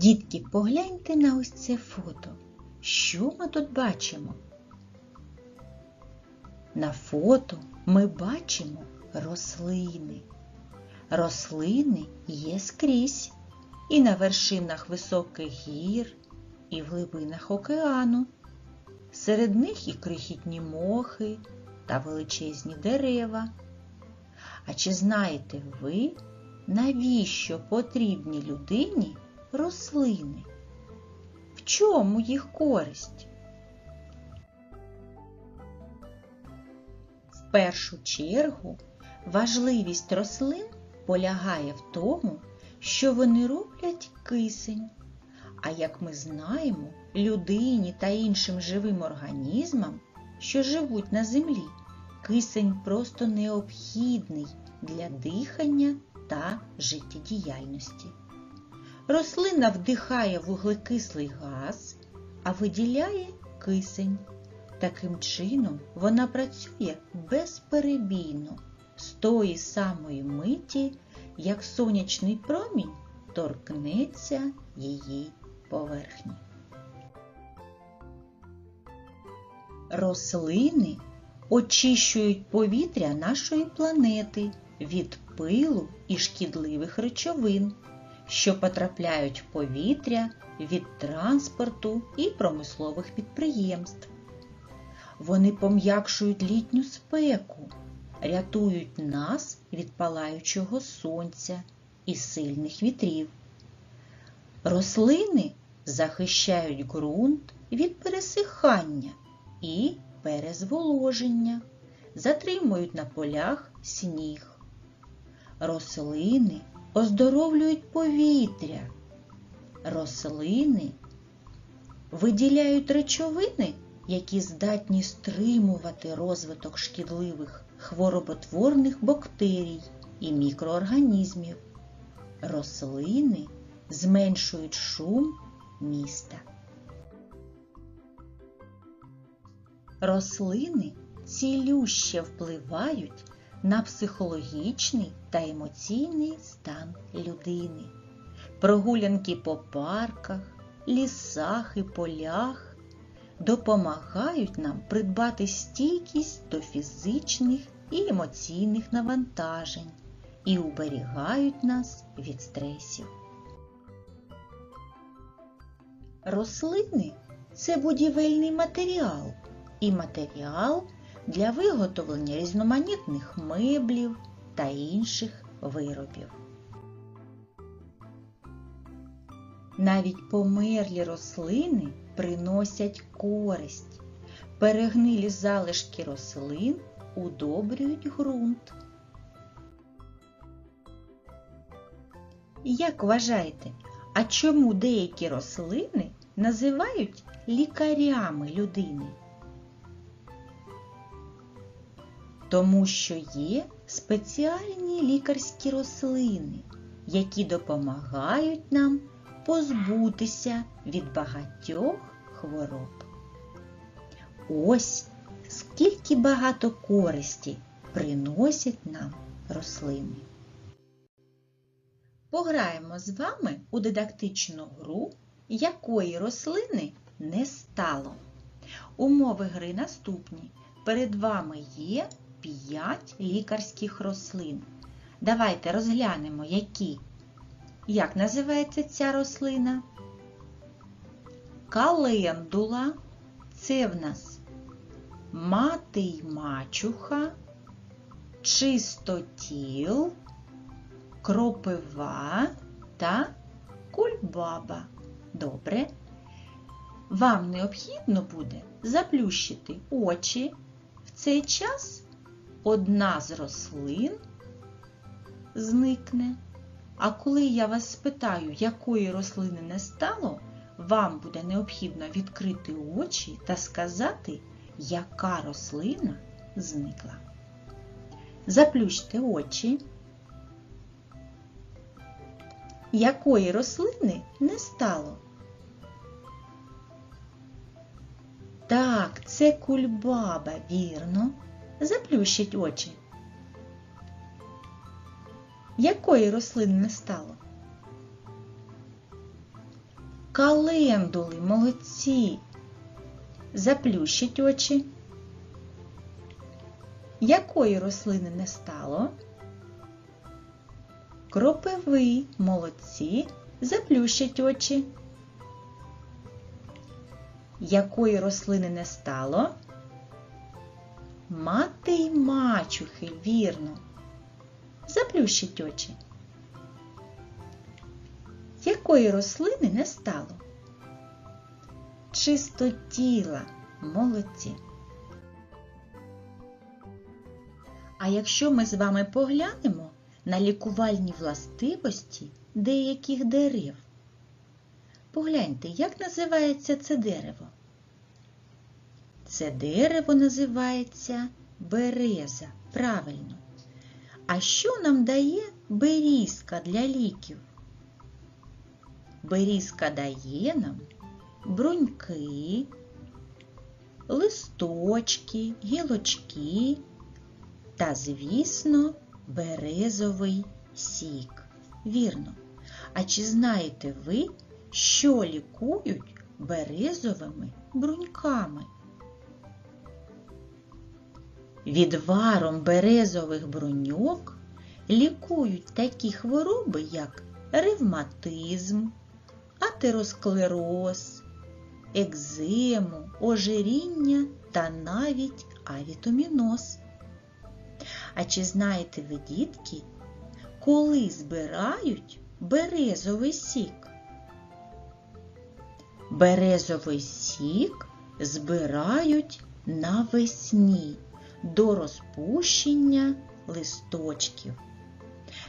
Дітки, погляньте на ось це фото. Що ми тут бачимо? На фото ми бачимо рослини. Рослини є скрізь і на вершинах високих гір, і в глибинах океану. Серед них і крихітні мохи та величезні дерева. А чи знаєте ви, навіщо потрібні людині рослини? В чому їх користь? В першу чергу важливість рослин полягає в тому, що вони роблять кисень. А як ми знаємо, людині та іншим живим організмам, що живуть на землі, кисень просто необхідний для дихання та життєдіяльності. Рослина вдихає вуглекислий газ, а виділяє кисень. Таким чином вона працює безперебійно з тої самої миті, як сонячний промінь торкнеться її поверхні. Рослини очищують повітря нашої планети від пилу і шкідливих речовин, що потрапляють в повітря від транспорту і промислових підприємств. Вони пом'якшують літню спеку, рятують нас від палаючого сонця і сильних вітрів. Рослини захищають ґрунт від пересихання і перезволоження, затримують на полях сніг. Рослини оздоровлюють повітря. Рослини виділяють речовини, які здатні стримувати розвиток шкідливих хвороботворних бактерій і мікроорганізмів. Рослини зменшують шум міста. Рослини цілюще впливають на психологічний та емоційний стан людини. Прогулянки по парках, лісах і полях допомагають нам придбати стійкість до фізичних і емоційних навантажень і уберігають нас від стресів. Рослини це будівельний матеріал і матеріал для виготовлення різноманітних меблів та інших виробів. Навіть померлі рослини приносять користь. Перегнилі залишки рослин удобрюють ґрунт. Як вважаєте, а чому деякі рослини називають лікарями людини? Тому що є спеціальні лікарські рослини, які допомагають нам позбутися від багатьох хвороб. Ось скільки багато користі приносять нам рослини. Пограємо з вами у дидактичну гру, якої рослини не стало. Умови гри наступні. Перед вами є 5 лікарських рослин. Давайте розглянемо, які. Як називається ця рослина? Календула. Це в нас мати й мачуха, чистотіл, кропива та кульбаба. Добре. Вам необхідно буде заплющити очі. В цей час одна з рослин зникне. А коли я вас спитаю, якої рослини не стало, вам буде необхідно відкрити очі та сказати, яка рослина зникла. Заплющте очі. Якої рослини не стало? Так, це кульбаба, вірно. Заплющить очі. Якої рослини не стало? Календули, молодці. Заплющіть очі. Якої рослини не стало? Кропиви, молодці, заплющіть очі. Якої рослини не стало? Мати й мачухи, вірно. Заплющіть очі. Якої рослини не стало? Чистотіла, молодці. А якщо ми з вами поглянемо на лікувальні властивості деяких дерев, погляньте, як називається це дерево? Це дерево називається береза. Правильно. А що нам дає берізка для ліків? Берізка дає нам бруньки, листочки, гілочки та, звісно, березовий сік. Вірно. А чи знаєте ви, що лікують березовими бруньками? Відваром березових бруньок лікують такі хвороби, як ревматизм, атеросклероз, екзему, ожиріння та навіть авітоміноз. А чи знаєте ви, дітки, коли збирають березовий сік? Березовий сік збирають навесні до розпущення листочків.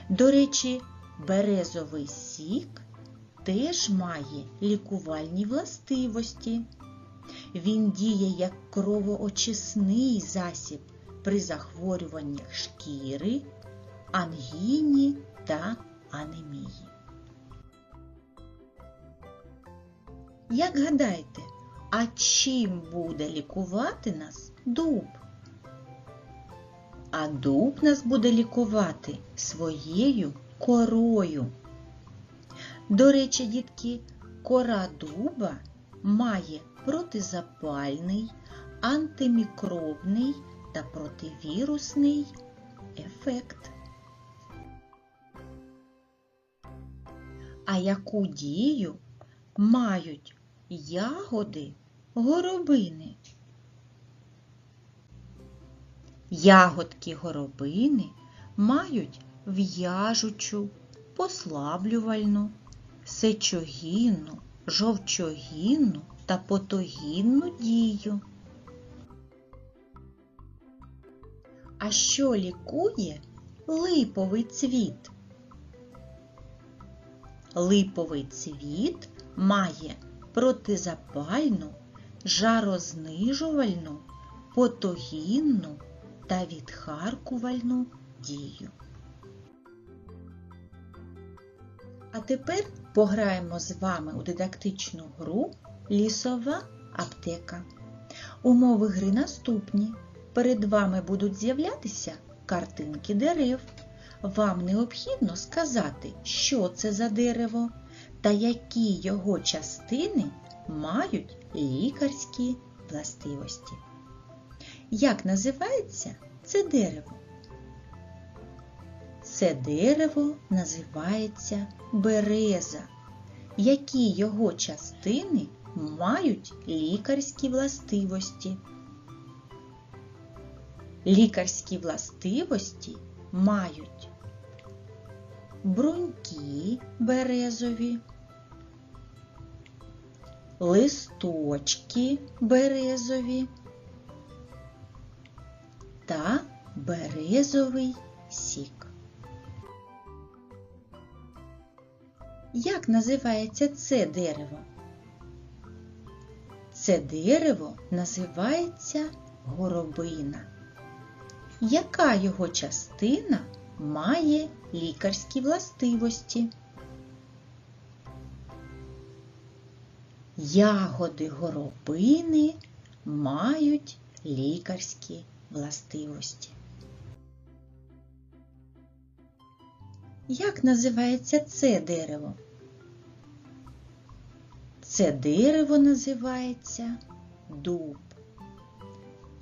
До речі, березовий сік теж має лікувальні властивості. Він діє як кровоочисний засіб при захворюваннях шкіри, ангіні та анемії. Як гадаєте, а чим буде лікувати нас дуб? А дуб нас буде лікувати своєю корою. До речі, дітки, кора дуба має протизапальний, антимікробний та противірусний ефект. А яку дію мають ягоди горобини? Ягодки горобини мають в'яжучу, послаблювальну, сечогінну, жовчогінну та потогінну дію. А що лікує липовий цвіт? Липовий цвіт має протизапальну, жарознижувальну, потогінну та відхаркувальну дію. А тепер пограємо з вами у дидактичну гру Лісова аптека. Умови гри наступні. Перед вами будуть з'являтися картинки дерев. Вам необхідно сказати, що це за дерево та які його частини мають лікарські властивості. Як називається це дерево? Це дерево називається береза. Які його частини мають лікарські властивості? Лікарські властивості мають бруньки березові, листочки березові березовий сік. Як називається це дерево? Це дерево називається горобина. Яка його частина має лікарські властивості? Ягоди горобини мають лікарські властивості. Як називається це дерево? Це дерево називається дуб.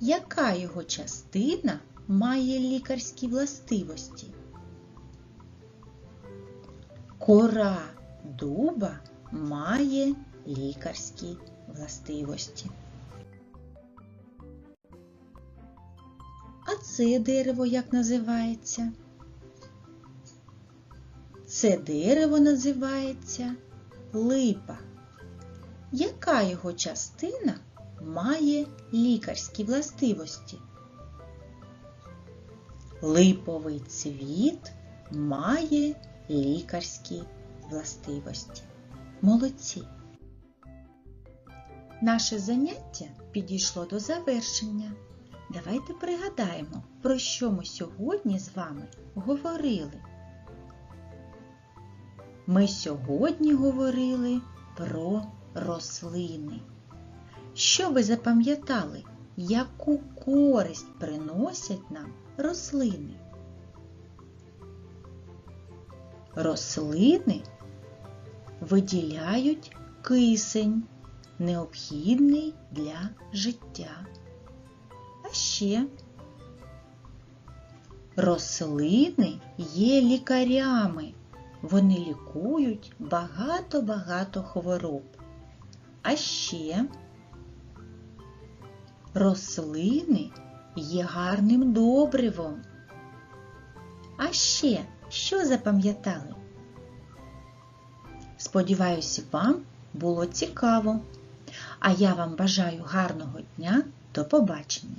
Яка його частина має лікарські властивості? Кора дуба має лікарські властивості. А це дерево як називається? Це дерево називається липа. Яка його частина має лікарські властивості? Липовий цвіт має лікарські властивості. Молодці! Наше заняття підійшло до завершення. Давайте пригадаємо, про що ми сьогодні з вами говорили. Ми сьогодні говорили про рослини. Що ви запам'ятали, яку користь приносять нам рослини? Рослини виділяють кисень, необхідний для життя. А ще рослини є лікарями. Вони лікують багато-багато хвороб. А ще рослини є гарним добривом. А ще що запам'ятали? Сподіваюся, вам було цікаво. А я вам бажаю гарного дня. До побачення!